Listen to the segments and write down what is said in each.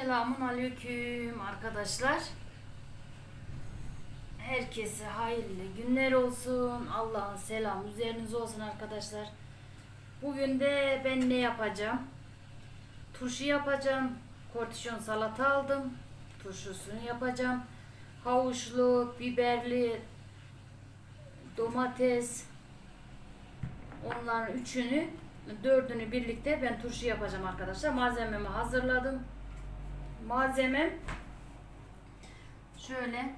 Selamun aleyküm arkadaşlar. Herkese hayırlı günler olsun. Allah'ın selamı üzerinize olsun arkadaşlar. Bugün de ben ne yapacağım? Turşu yapacağım. Kortişon salata aldım. Turşusunu yapacağım. Havuçlu, biberli, domates, onların üçünü, dördünü birlikte ben turşu yapacağım arkadaşlar. Malzememi hazırladım. Malzemem şöyle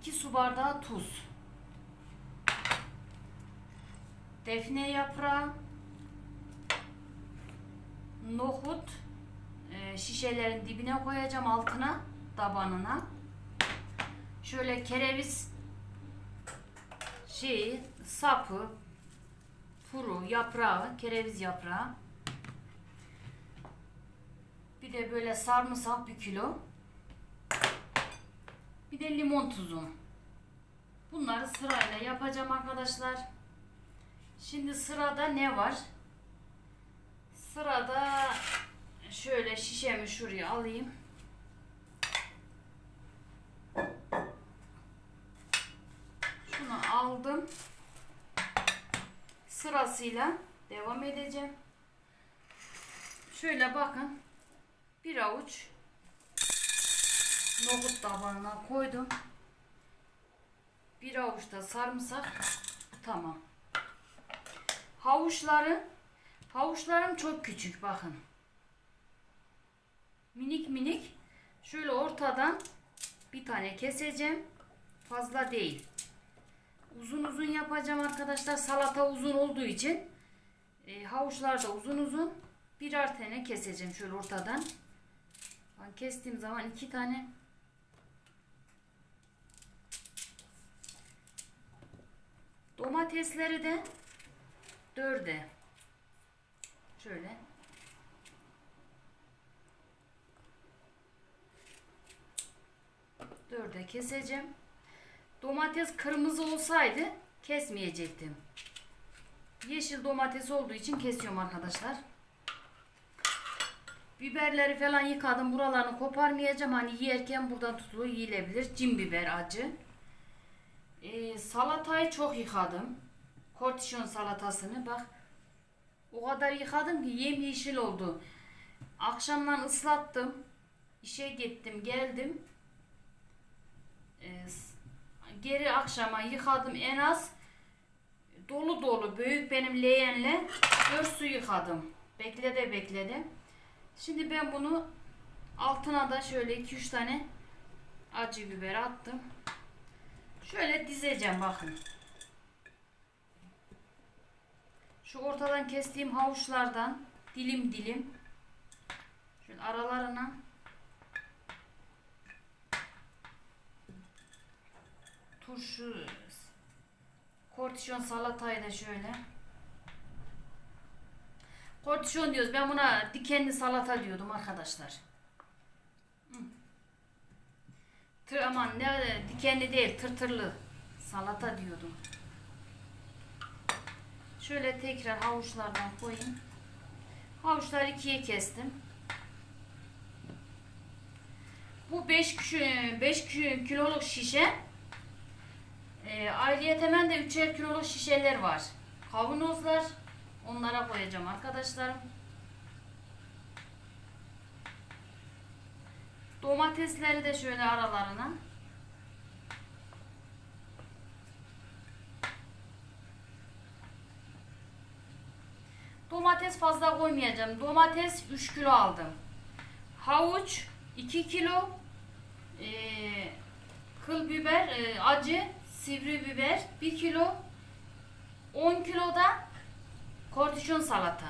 2 su bardağı tuz. Defne yaprağı, nohut e, şişelerin dibine koyacağım altına, tabanına. Şöyle kereviz şeyi, sapı, puru, yaprağı, kereviz yaprağı. Bir de böyle sarımsak bir kilo. Bir de limon tuzu. Bunları sırayla yapacağım arkadaşlar. Şimdi sırada ne var? Sırada şöyle şişemi şuraya alayım. Şunu aldım. Sırasıyla devam edeceğim. Şöyle bakın. Bir avuç nohut tabağına koydum. Bir avuç da sarımsak. Tamam. Havuçları havuçlarım çok küçük bakın. Minik minik. Şöyle ortadan bir tane keseceğim. Fazla değil. Uzun uzun yapacağım arkadaşlar. Salata uzun olduğu için e, havuçlar da uzun uzun birer tane keseceğim şöyle ortadan. Ben kestiğim zaman iki tane domatesleri de dörde şöyle dörde keseceğim. Domates kırmızı olsaydı kesmeyecektim. Yeşil domates olduğu için kesiyorum arkadaşlar. Biberleri falan yıkadım. Buralarını koparmayacağım. Hani yerken buradan tutuluyor yiyilebilir. Cin biber acı. Ee, salatayı çok yıkadım. Kortişon salatasını bak. O kadar yıkadım ki yemyeşil oldu. Akşamdan ıslattım. İşe gittim geldim. Ee, geri akşama yıkadım en az dolu dolu büyük benim leğenle 4 su yıkadım. Beklede beklede. Şimdi ben bunu altına da şöyle 2-3 tane acı biber attım. Şöyle dizeceğim bakın. Şu ortadan kestiğim havuçlardan dilim dilim şöyle aralarına turşu kortişon salatayı da şöyle Kortişon diyoruz. Ben buna dikenli salata diyordum arkadaşlar. Tır aman ne dikenli değil tırtırlı salata diyordum. Şöyle tekrar havuçlardan koyayım. Havuçları ikiye kestim. Bu 5 5 kiloluk şişe. E, ayrıca hemen de 3'er kiloluk şişeler var. Kavanozlar. Onlara koyacağım arkadaşlarım. Domatesleri de şöyle aralarına. Domates fazla koymayacağım. Domates 3 kilo aldım. Havuç 2 kilo. Ee, kıl biber, e, acı, sivri biber 1 kilo. 10 kilo da Kortişon salata.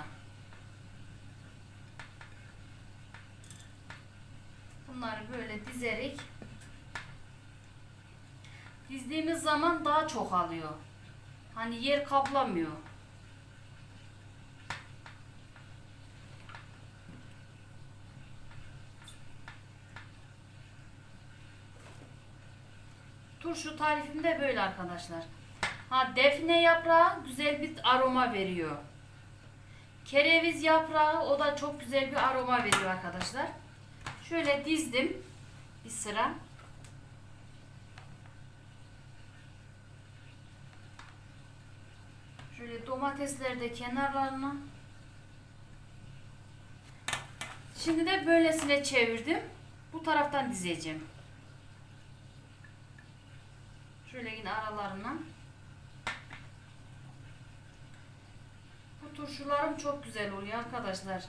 Bunları böyle dizerek dizdiğimiz zaman daha çok alıyor. Hani yer kaplamıyor. Turşu tarifinde böyle arkadaşlar. Ha defne yaprağı güzel bir aroma veriyor. Kereviz yaprağı o da çok güzel bir aroma veriyor arkadaşlar. Şöyle dizdim bir sıra. Şöyle domatesleri de kenarlarına. Şimdi de böylesine çevirdim. Bu taraftan dizeceğim. Şöyle yine aralarına. Turşularım çok güzel oluyor arkadaşlar.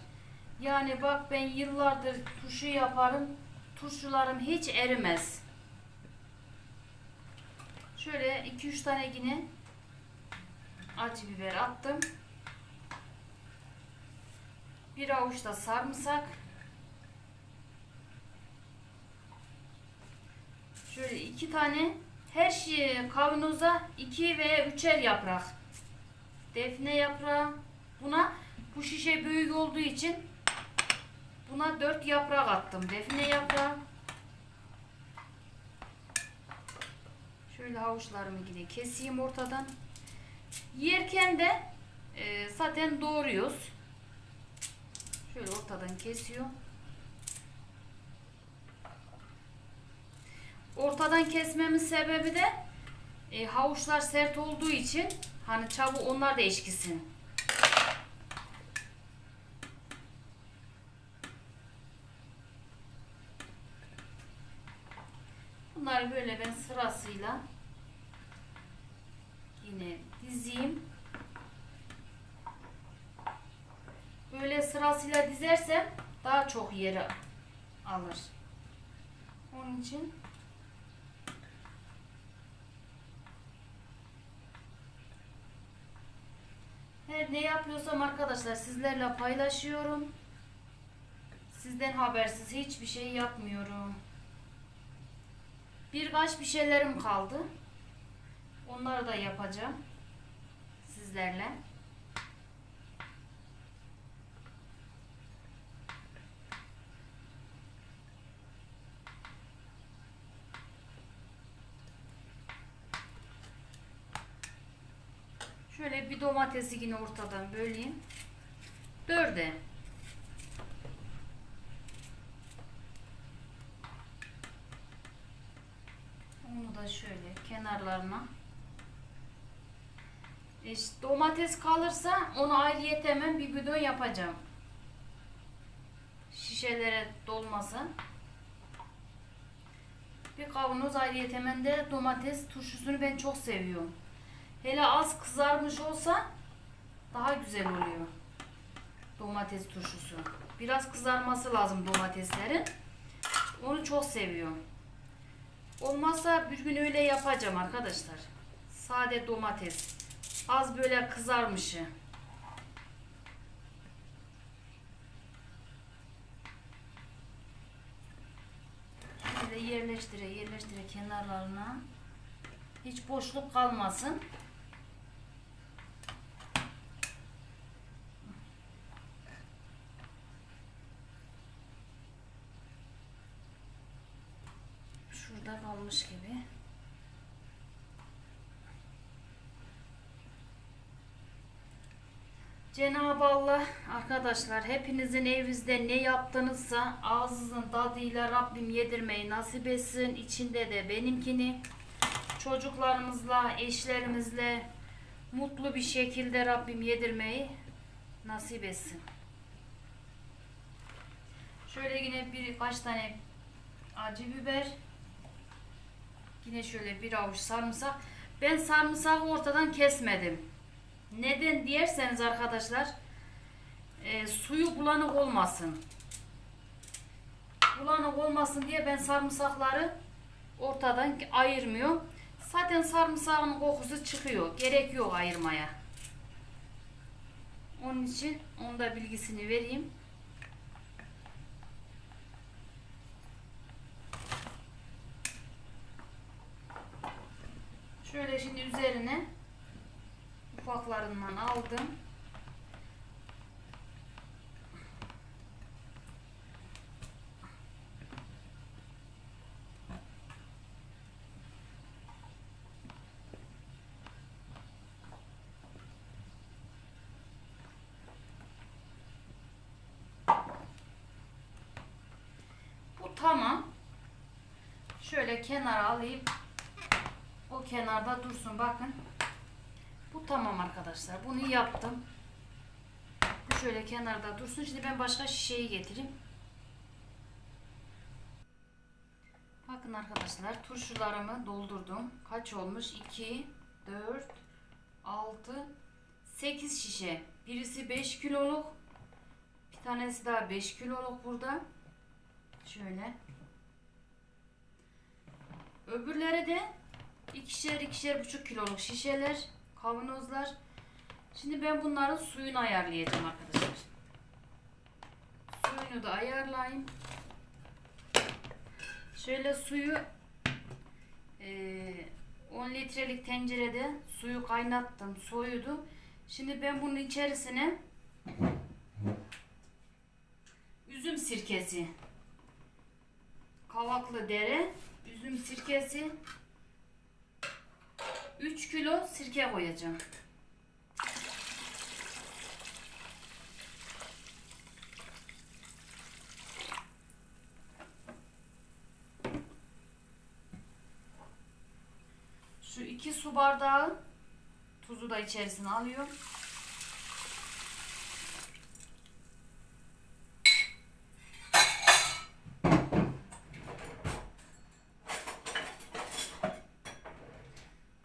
Yani bak ben yıllardır turşu yaparım. Turşularım hiç erimez. Şöyle 2-3 tane yine acı biber attım. Bir avuç da sarımsak. Şöyle iki tane her şey kavanoza iki veya üçer yaprak. Defne yaprağı. Buna bu şişe büyük olduğu için buna dört yaprak attım. Defne yaprağı. Şöyle havuçlarımı yine keseyim ortadan. Yerken de e, zaten doğruyoruz. Şöyle ortadan kesiyor. Ortadan kesmemin sebebi de e, havuçlar sert olduğu için hani çabuk onlar da eşkisin. Böyle ben sırasıyla yine dizeyim. Böyle sırasıyla dizersem daha çok yeri alır. Onun için her ne yapıyorsam arkadaşlar sizlerle paylaşıyorum. Sizden habersiz hiçbir şey yapmıyorum. Birkaç bir şeylerim kaldı. Onları da yapacağım sizlerle. Şöyle bir domatesi yine ortadan böleyim. Dörde. Onu da şöyle kenarlarına. İşte domates kalırsa onu ayrıyet hemen bir bidon yapacağım. Şişelere dolmasın. Bir kavanoz ayrıyet hemen de domates turşusunu ben çok seviyorum. Hele az kızarmış olsa daha güzel oluyor. Domates turşusu. Biraz kızarması lazım domateslerin. Onu çok seviyorum. Olmazsa bir gün öyle yapacağım arkadaşlar. Sade domates. Az böyle kızarmışı. Şöyle yerleştire yerleştire kenarlarına. Hiç boşluk kalmasın. Kalmış gibi. Cenab-ı Allah arkadaşlar hepinizin evinizde ne yaptınızsa ağzınızın tadıyla Rabbim yedirmeyi nasip etsin. İçinde de benimkini çocuklarımızla, eşlerimizle mutlu bir şekilde Rabbim yedirmeyi nasip etsin. Şöyle yine birkaç tane acı biber. Yine şöyle bir avuç sarımsak. Ben sarımsağı ortadan kesmedim. Neden diyerseniz arkadaşlar e, suyu bulanık olmasın. Bulanık olmasın diye ben sarımsakları ortadan ayırmıyorum. Zaten sarımsağın kokusu çıkıyor. Gerek yok ayırmaya. Onun için onu da bilgisini vereyim. Şöyle şimdi üzerine ufaklarından aldım. Bu tamam. Şöyle kenara alayım. Kenarda dursun bakın. Bu tamam arkadaşlar. Bunu yaptım. Bu şöyle kenarda dursun. Şimdi ben başka şişeyi getireyim. Bakın arkadaşlar turşularımı doldurdum. Kaç olmuş? 2, 4, 6, 8 şişe. Birisi 5 kiloluk. Bir tanesi daha 5 kiloluk burada. Şöyle. Öbürleri de ikişer ikişer buçuk kiloluk şişeler, kavanozlar. Şimdi ben bunların suyunu ayarlayacağım arkadaşlar. Suyunu da ayarlayayım. Şöyle suyu eee 10 litrelik tencerede suyu kaynattım, soğudu. Şimdi ben bunun içerisine üzüm sirkesi, kavaklı dere, üzüm sirkesi, 3 kilo sirke koyacağım. Şu iki su bardağı tuzu da içerisine alıyorum.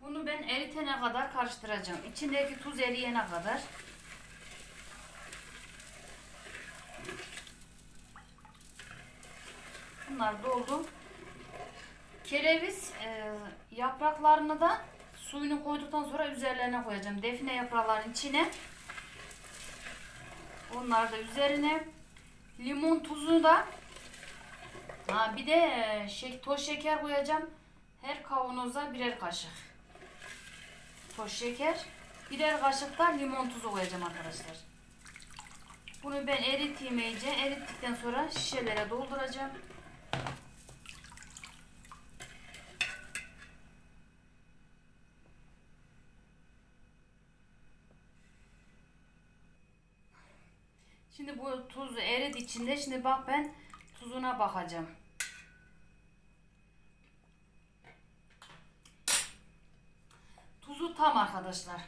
Bunu ben eritene karıştıracağım. İçindeki tuz eriyene kadar. Bunlar doldu. Kereviz e, yapraklarını da suyunu koyduktan sonra üzerlerine koyacağım. Defne yapraklarının içine. Onları da üzerine. Limon tuzu da ha, bir de e, şek, toz şeker koyacağım. Her kavanoza birer kaşık. Toz şeker. Birer kaşık da limon tuzu koyacağım arkadaşlar. Bunu ben eriteyim iyice. Erittikten sonra şişelere dolduracağım. Şimdi bu tuz eridi içinde. Şimdi bak ben tuzuna bakacağım. Tuzu tam arkadaşlar.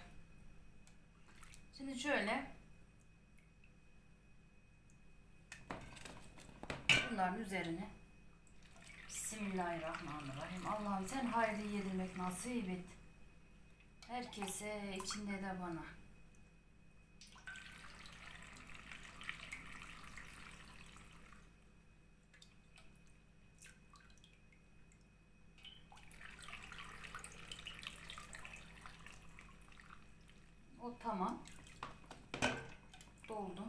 Şimdi şöyle bunların üzerine Bismillahirrahmanirrahim. Allah'ım sen hayırlı yedirmek nasip et. Herkese içinde de bana. O tamam. Doldu.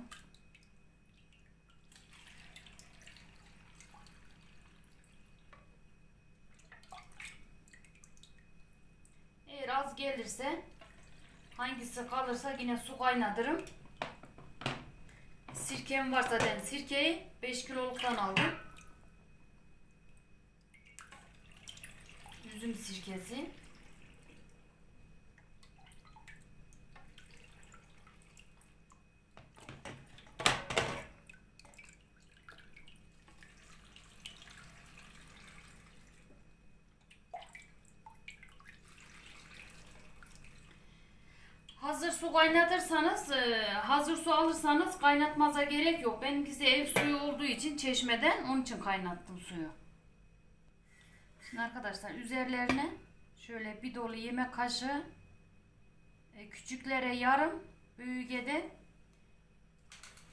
Eğer az gelirse hangisi kalırsa yine su kaynatırım. Sirkem varsa den sirkeyi 5 kiloluktan aldım. Üzüm sirkesi. Hazır su kaynatırsanız, e, hazır su alırsanız kaynatmaza gerek yok. Benimkisi ev suyu olduğu için çeşmeden onun için kaynattım suyu. Şimdi arkadaşlar üzerlerine şöyle bir dolu yemek kaşığı e, küçüklere yarım, büyüğe de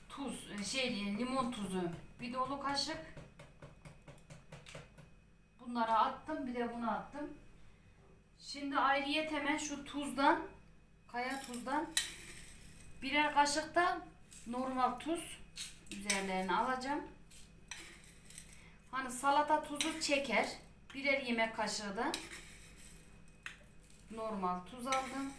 tuz, e, şey limon tuzu bir dolu kaşık. Bunları attım, bir de bunu attım. Şimdi ayrıyet hemen şu tuzdan kaya tuzdan birer kaşık da normal tuz üzerlerine alacağım. Hani salata tuzu çeker. Birer yemek kaşığı da normal tuz aldım.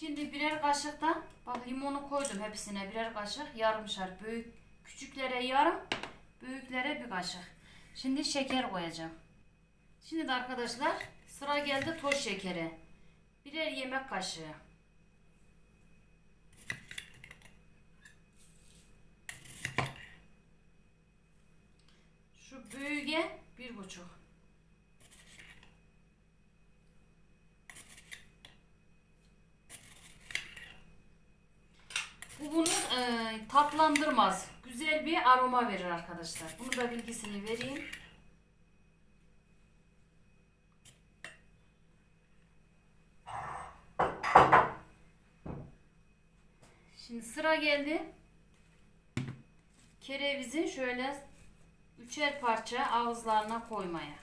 Şimdi birer kaşık da bak limonu koydum hepsine birer kaşık yarımşar büyük küçüklere yarım Büyüklere bir kaşık. Şimdi şeker koyacağım. Şimdi de arkadaşlar sıra geldi toz şekeri. Birer yemek kaşığı. Şu büyüge bir buçuk. Bu bunu e, tatlandırmaz. Güzel bir aroma verir arkadaşlar. Bunu da bilgisini vereyim. Şimdi sıra geldi. Kerevizin şöyle üçer parça ağızlarına koymaya.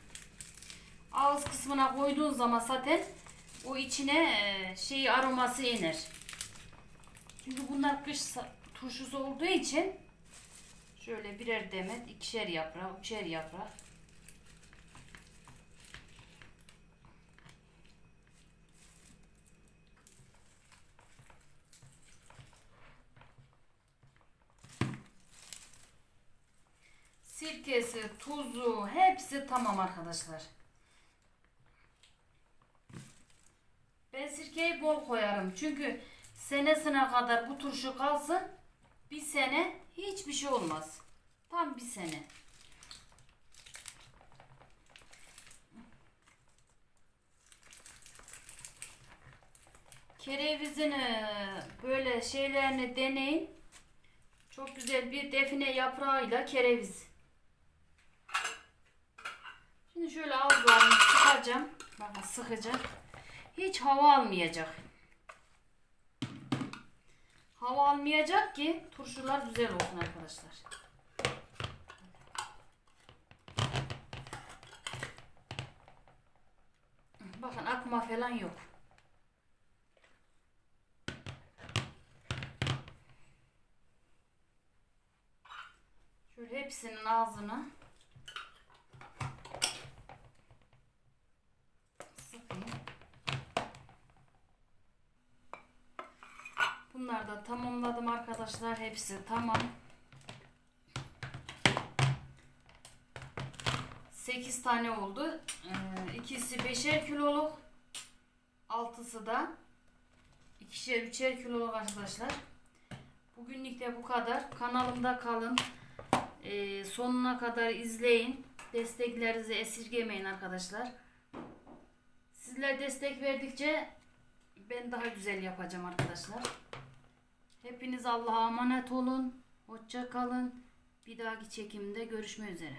Ağız kısmına koyduğun zaman zaten o içine e, şey aroması iner. Çünkü bunlar kış turşusu olduğu için şöyle birer demet, ikişer yaprak, üçer yaprak. Sirkesi, tuzu hepsi tamam arkadaşlar. Ben sirkeyi bol koyarım. Çünkü senesine kadar bu turşu kalsın. Bir sene hiçbir şey olmaz. Tam bir sene. Kerevizin e, böyle şeylerini deneyin. Çok güzel bir define yaprağıyla kereviz. Şimdi şöyle ağızlarını sıkacağım. Bakın sıkacağım. Hiç hava almayacak. Hava almayacak ki turşular güzel olsun arkadaşlar. Bakın akma falan yok. Şöyle hepsinin ağzını Bunlar da tamamladım arkadaşlar. Hepsi tamam. 8 tane oldu. Ee, ikisi 5'er kiloluk. Altısı da ikişer üçer kiloluk arkadaşlar. Bugünlük de bu kadar. Kanalımda kalın. Ee, sonuna kadar izleyin. Desteklerinizi esirgemeyin arkadaşlar. Sizler destek verdikçe ben daha güzel yapacağım arkadaşlar. Hepiniz Allah'a emanet olun. Hoşça kalın. Bir dahaki çekimde görüşmek üzere.